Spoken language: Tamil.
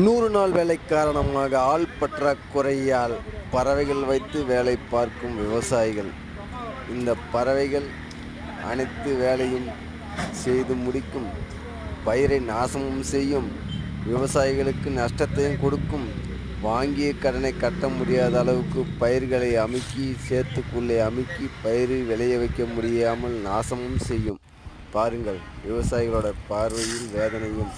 நூறு நாள் வேலை காரணமாக ஆள் பற்றாக்குறையால் பறவைகள் வைத்து வேலை பார்க்கும் விவசாயிகள். இந்த பறவைகள் அனைத்து வேலையும் செய்து முடிக்கும். பயிரை நாசமும் செய்யும். விவசாயிகளுக்கு நஷ்டத்தையும் கொடுக்கும். வாங்கிய கடனை கட்ட முடியாத அளவுக்கு பயிர்களை அமுக்கி சேர்த்துக்குள்ளே அமுக்கி பயிர் விளைய வைக்க முடியாமல் நாசமும் செய்யும். பாருங்கள் விவசாயிகளோட பார்வையும் வேதனையும்.